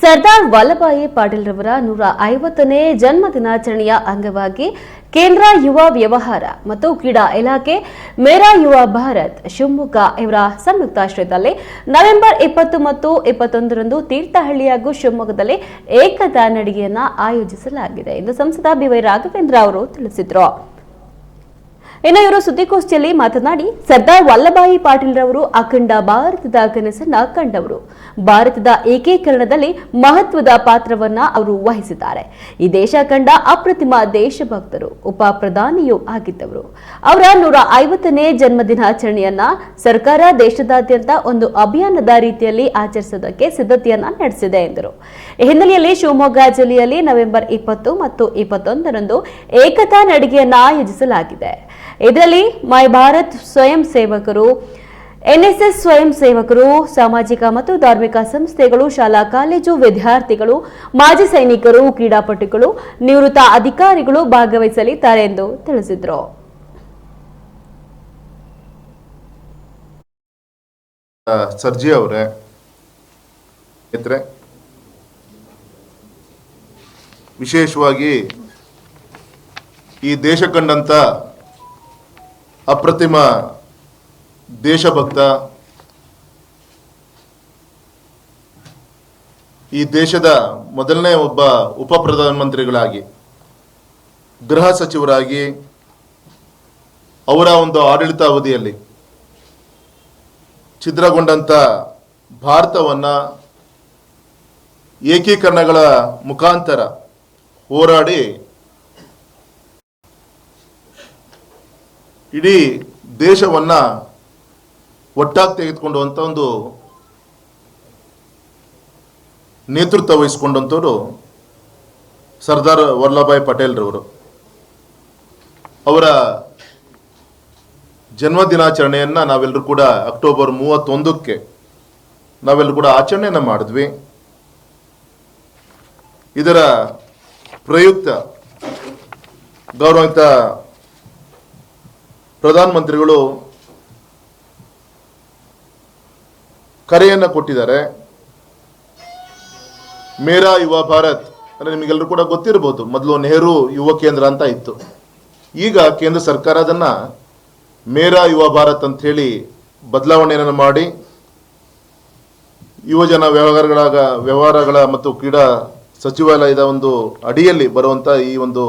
ಸರ್ದಾರ್ ವಲ್ಲಭಾಯಿ ಪಾಟೀಲ್ ರವರ ನೂರ ಐವತ್ತನೇ ಜನ್ಮ ದಿನಾಚರಣೆಯ ಅಂಗವಾಗಿ ಕೇಂದ್ರ ಯುವ ವ್ಯವಹಾರ ಮತ್ತು ಕ್ರೀಡಾ ಇಲಾಖೆ, ಮೇರಾ ಯುವ ಭಾರತ್, ಶಿವಮೊಗ್ಗ ಇವರ ಸಂಯುಕ್ತಾಶ್ರಯದಲ್ಲಿ ನವೆಂಬರ್ ಇಪ್ಪತ್ತು ಮತ್ತು ಇಪ್ಪತ್ತೊಂದರಂದು ತೀರ್ಥಹಳ್ಳಿ ಹಾಗೂ ಶಿವಮೊಗ್ಗದಲ್ಲಿ ಏಕತಾ ನಡಿಗೆಯನ್ನು ಆಯೋಜಿಸಲಾಗಿದೆ ಎಂದು ಸಂಸದ ಬಿವೈ ರಾಘವೇಂದ್ರ ಅವರು ತಿಳಿಸಿದರು. ಇನ್ನು ಇವರು ಸುದ್ದಿಗೋಷ್ಠಿಯಲ್ಲಿ ಮಾತನಾಡಿ ಸರ್ದಾರ್ ವಲ್ಲಭಾಯಿ ಪಾಟೀಲ್ ರವರು ಅಖಂಡ ಭಾರತದ ಕನಸನ್ನ ಕಂಡವರು. ಭಾರತದ ಏಕೀಕರಣದಲ್ಲಿ ಮಹತ್ವದ ಪಾತ್ರವನ್ನ ಅವರು ವಹಿಸಿದ್ದಾರೆ. ಈ ದೇಶ ಕಂಡ ಅಪ್ರತಿಮ ದೇಶಭಕ್ತರು ಉಪ ಪ್ರಧಾನಿಯೂ ಆಗಿದ್ದವರು. ಅವರ ನೂರ ಐವತ್ತನೇ ಜನ್ಮದಿನಾಚರಣೆಯನ್ನ ಸರ್ಕಾರ ದೇಶದಾದ್ಯಂತ ಒಂದು ಅಭಿಯಾನದ ರೀತಿಯಲ್ಲಿ ಆಚರಿಸೋದಕ್ಕೆ ಸಿದ್ಧತೆಯನ್ನ ನಡೆಸಿದೆ ಎಂದರು. ಈ ಹಿನ್ನೆಲೆಯಲ್ಲಿ ಶಿವಮೊಗ್ಗ ಜಿಲ್ಲೆಯಲ್ಲಿ ನವೆಂಬರ್ ಇಪ್ಪತ್ತು ಮತ್ತು ಇಪ್ಪತ್ತೊಂದರಂದು ಏಕತಾ ನಡಿಗೆಯನ್ನ ಆಯೋಜಿಸಲಾಗಿದೆ. ಇದರಲ್ಲಿ ಮೈ ಭಾರತ್ ಸ್ವಯಂ ಸೇವಕರು, ಎನ್ಎಸ್ಎಸ್ ಸ್ವಯಂ ಸೇವಕರು, ಸಾಮಾಜಿಕ ಮತ್ತು ಧಾರ್ಮಿಕ ಸಂಸ್ಥೆಗಳು, ಶಾಲಾ, ಕಾಲೇಜು ವಿದ್ಯಾರ್ಥಿಗಳು, ಮಾಜಿ ಸೈನಿಕರು, ಕ್ರೀಡಾಪಟುಗಳು, ನಿವೃತ್ತ ಅಧಿಕಾರಿಗಳು ಭಾಗವಹಿಸಲಿದ್ದಾರೆ ಎಂದು ತಿಳಿಸಿದರು. ಸರ್ಜಿ ಅವರೇ ವಿಶೇಷವಾಗಿ ಈ ದೇಶ ಕಂಡಂತ ಅಪ್ರತಿಮ ದೇಶಭಕ್ತ ಈ ದೇಶದ ಮೊದಲನೇ ಒಬ್ಬ ಉಪ ಪ್ರಧಾನಮಂತ್ರಿಗಳಾಗಿ ಗೃಹ ಸಚಿವರಾಗಿ, ಅವರ ಒಂದು ಆಡಳಿತ ಅವಧಿಯಲ್ಲಿ ಛಿದ್ರಗೊಂಡಂತ ಭಾರತವನ್ನ ಏಕೀಕರಣಗಳ ಮುಖಾಂತರ ಹೋರಾಡಿ ಇಡೀ ದೇಶವನ್ನ ಒಟ್ಟಾಗಿ ತೆಗೆದುಕೊಂಡುವಂತ ಒಂದು ನೇತೃತ್ವ ವಹಿಸಿಕೊಂಡಂಥವ್ರು ಸರ್ದಾರ್ ವಲ್ಲಭಾಯ್ ಪಟೇಲ್ರವರು. ಅವರ ಜನ್ಮ ದಿನಾಚರಣೆಯನ್ನ ನಾವೆಲ್ಲರೂ ಕೂಡ ಅಕ್ಟೋಬರ್ ಮೂವತ್ತೊಂದಕ್ಕೆ ನಾವೆಲ್ಲರೂ ಕೂಡ ಆಚರಣೆಯನ್ನ ಮಾಡಿದ್ವಿ. ಇದರ ಪ್ರಯುಕ್ತ ಗೌರವಿತ ಪ್ರಧಾನಮಂತ್ರಿಗಳು ಕರೆಯನ್ನು ಕೊಟ್ಟಿದ್ದಾರೆ. ಮೇರಾ ಯುವ ಭಾರತ್ ಅಂದರೆ ನಿಮಗೆಲ್ಲರೂ ಕೂಡ ಗೊತ್ತಿರಬಹುದು ಮೊದಲು ನೆಹರು ಯುವ ಕೇಂದ್ರ ಅಂತ ಇತ್ತು. ಈಗ ಕೇಂದ್ರ ಸರ್ಕಾರ ಅದನ್ನು ಮೇರಾ ಯುವ ಭಾರತ್ ಅಂತ ಹೇಳಿ ಬದಲಾವಣೆಯನ್ನು ಮಾಡಿ ಯುವಜನ ವ್ಯವಹಾರಗಳಾಗ ವ್ಯವಹಾರಗಳ ಮತ್ತು ಕ್ರೀಡಾ ಸಚಿವಾಲಯದ ಒಂದು ಅಡಿಯಲ್ಲಿ ಬರುವಂಥ ಈ ಒಂದು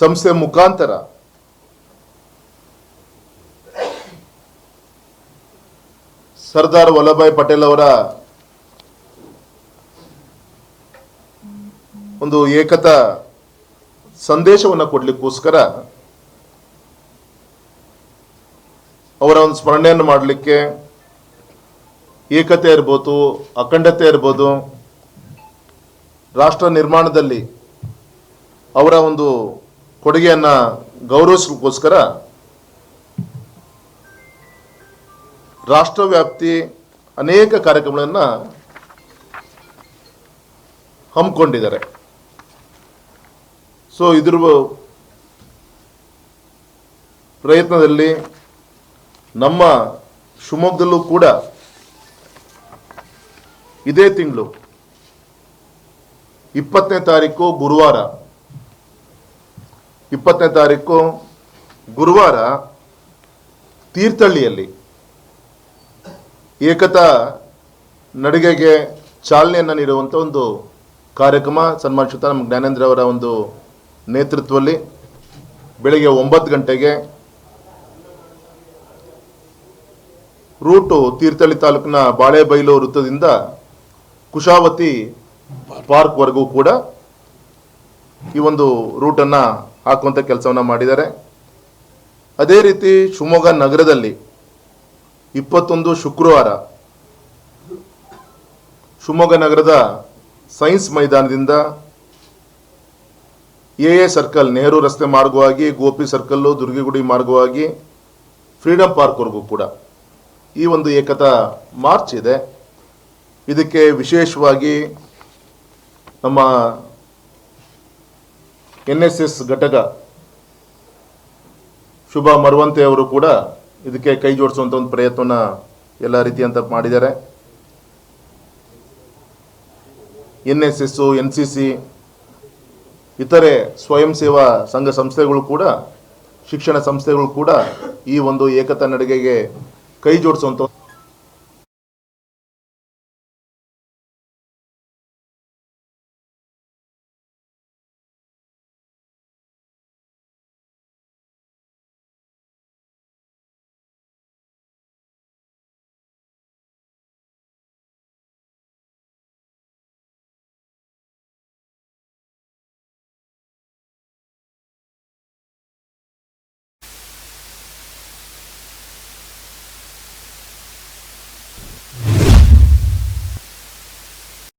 ಸಂಸ್ಥೆ ಮುಖಾಂತರ. ಸರ್ದಾರ್ ವಲ್ಲಭಾಯಿ ಪಟೇಲ್ ಅವರ ಒಂದು ಏಕತಾ ಸಂದೇಶವನ್ನು ಕೊಡಲಿಕ್ಕೋಸ್ಕರ ಅವರ ಒಂದು ಸ್ಮರಣೆಯನ್ನು ಮಾಡಲಿಕ್ಕೆ ಏಕತೆ ಇರ್ಬೋದು, ಅಖಂಡತೆ ಇರ್ಬೋದು, ರಾಷ್ಟ್ರ ನಿರ್ಮಾಣದಲ್ಲಿ ಅವರ ಒಂದು ಕೊಡುಗೆಯನ್ನ ಗೌರವಿಸಲಿಕ್ಕೋಸ್ಕರ ರಾಷ್ಟ್ರವ್ಯಾಪ್ತಿ ಅನೇಕ ಕಾರ್ಯಕ್ರಮಗಳನ್ನು ಹಮ್ಮಿಕೊಂಡಿದ್ದಾರೆ. ಸೊ, ಇದ್ರ ಪ್ರಯತ್ನದಲ್ಲಿ ನಮ್ಮ ಶಿವಮೊಗ್ಗದಲ್ಲೂ ಕೂಡ ಇದೇ ತಿಂಗಳು ಇಪ್ಪತ್ತನೇ ತಾರೀಕು ಗುರುವಾರ ಇಪ್ಪತ್ತನೇ ತಾರೀಕು ಗುರುವಾರ ತೀರ್ಥಹಳ್ಳಿಯಲ್ಲಿ ಏಕತಾ ನಡಿಗೆಗೆ ಚಾಲನೆಯನ್ನು ನೀಡುವಂಥ ಒಂದು ಕಾರ್ಯಕ್ರಮ ಸನ್ಮಾನಿಸುತ್ತ ನಮ್ಮ ಜ್ಞಾನೇಂದ್ರ ಅವರ ಒಂದು ನೇತೃತ್ವದಲ್ಲಿ ಬೆಳಗ್ಗೆ ಒಂಬತ್ತು ಗಂಟೆಗೆ ರೂಟು ತೀರ್ಥಹಳ್ಳಿ ತಾಲೂಕಿನ ಬಾಳೆಬೈಲು ವೃತ್ತದಿಂದ ಕುಶಾವತಿ ಪಾರ್ಕ್ವರೆಗೂ ಕೂಡ ಈ ಒಂದು ರೂಟನ್ನು ಹಾಕುವಂಥ ಕೆಲಸವನ್ನು ಮಾಡಿದ್ದಾರೆ. ಅದೇ ರೀತಿ ಶಿವಮೊಗ್ಗ ನಗರದಲ್ಲಿ ಇಪ್ಪತ್ತೊಂದು ಶುಕ್ರವಾರ ಶಿವಮೊಗ್ಗ ನಗರದ ಸೈನ್ಸ್ ಮೈದಾನದಿಂದ ಎ ಎ ಸರ್ಕಲ್, ನೆಹರು ರಸ್ತೆ ಮಾರ್ಗವಾಗಿ, ಗೋಪಿ ಸರ್ಕಲ್ಲು, ದುರ್ಗಿಗುಡಿ ಮಾರ್ಗವಾಗಿ, ಫ್ರೀಡಂ ಪಾರ್ಕ್ವರೆಗೂ ಕೂಡ ಈ ಒಂದು ಏಕತಾ ಮಾರ್ಚ್ ಇದೆ. ಇದಕ್ಕೆ ವಿಶೇಷವಾಗಿ ನಮ್ಮ ಎನ್ ಎಸ್ ಎಸ್ ಘಟಕ ಶುಭ ಮರುವಂತೆ ಅವರು ಕೂಡ ಇದಕ್ಕೆ ಕೈ ಜೋಡಿಸುವಂತ ಒಂದು ಪ್ರಯತ್ನ ಎಲ್ಲ ರೀತಿಯಂತ ಮಾಡಿದ್ದಾರೆ. N S S N C C ಇತರೆ ಸ್ವಯಂ ಸೇವಾ ಸಂಘ ಸಂಸ್ಥೆಗಳು ಕೂಡ, ಶಿಕ್ಷಣ ಸಂಸ್ಥೆಗಳು ಕೂಡ ಈ ಒಂದು ಏಕತಾ ನಡಿಗೆಗೆ ಕೈ ಜೋಡಿಸುವಂಥ